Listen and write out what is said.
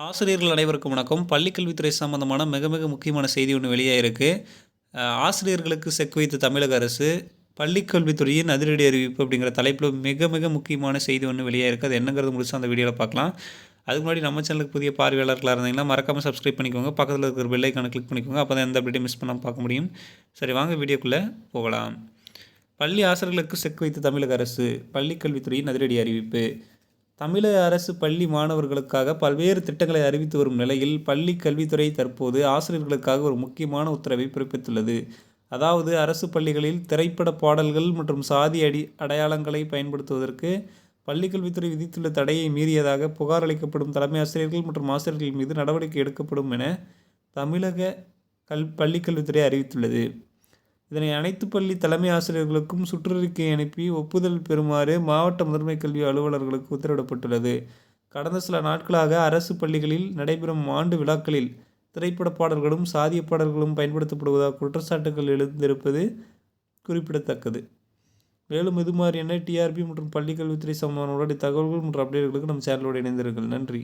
ஆசிரியர்கள் அனைவருக்கும் வணக்கம். பள்ளிக்கல்வித்துறை சம்பந்தமான மிக மிக முக்கியமான செய்தி ஒன்று வெளியாயிருக்கு அஹ், ஆசிரியர்களுக்கு செக் வைத்த தமிழக அரசு பள்ளிக்கல்வித்துறையின் அதிரடி அறிவிப்பு அப்படிங்கிற தலைப்பில் மிக மிக முக்கியமான செய்தி ஒன்று வெளியாயிருக்கு அது என்னங்கிறது முடிச்சு அந்த வீடியோவில் பார்க்கலாம் அதுக்கு முன்னாடி நம்ம சேனலுக்கு புதிய பார்வையாளர்களாக இருந்தீங்கன்னா மறக்காமல் சப்ஸ்கிரைப் பண்ணிக்கோங்க. பக்கத்தில் இருக்கிற பெல்லைக்கான கிளிக் பண்ணிக்கோங்க. அப்போ தான் எந்த வீடியோ மிஸ் பண்ணாமல் பார்க்க முடியும். சரி வாங்க வீடியோக்குள்ளே போகலாம். பள்ளி ஆசிரியர்களுக்கு செக் வைத்த தமிழக அரசு பள்ளிக்கல்வித்துறையின் அதிரடி அறிவிப்பு. தமிழக அரசு பள்ளி மாணவர்களுக்காக பல்வேறு திட்டங்களை அறிவித்து வரும் நிலையில் பள்ளி கல்வித்துறை தற்போது ஆசிரியர்களுக்காக ஒரு முக்கியமான உத்தரவை பிறப்பித்துள்ளது. அதாவது அரசு பள்ளிகளில் திரைப்பட பாடல்கள் மற்றும் சாதி அடி அடையாளங்களை பயன்படுத்துவதற்கு பள்ளிக்கல்வித்துறை விதித்துள்ள தடையை மீறியதாக புகார் அளிக்கப்படும் தலைமை ஆசிரியர்கள் மற்றும் ஆசிரியர்கள் மீது நடவடிக்கை எடுக்கப்படும் என தமிழக கல் பள்ளிக்கல்வித்துறை அறிவித்துள்ளது. இதனை அனைத்து பள்ளி தலைமை ஆசிரியர்களுக்கும் சுற்றறிக்கை அனுப்பி ஒப்புதல் பெறுமாறு மாவட்ட முதன்மை கல்வி அலுவலர்களுக்கு உத்தரவிடப்பட்டுள்ளது. கடந்த சில நாட்களாக அரசு பள்ளிகளில் நடைபெறும் ஆண்டு விழாக்களில் திரைப்பட பாடல்களும் சாதிய பாடல்களும் பயன்படுத்தப்படுவதாக குற்றச்சாட்டுகள் எழுந்திருப்பது குறிப்பிடத்தக்கது. மேலும் இது மாதிரியான டிஆர்பி மற்றும் பள்ளிக்கல்வித்துறை சம்பந்தமான உடனடி தகவல்கள் மற்றும் அப்டேட்களுக்கு நம் சேனலோடு இணைந்திருங்கள். நன்றி.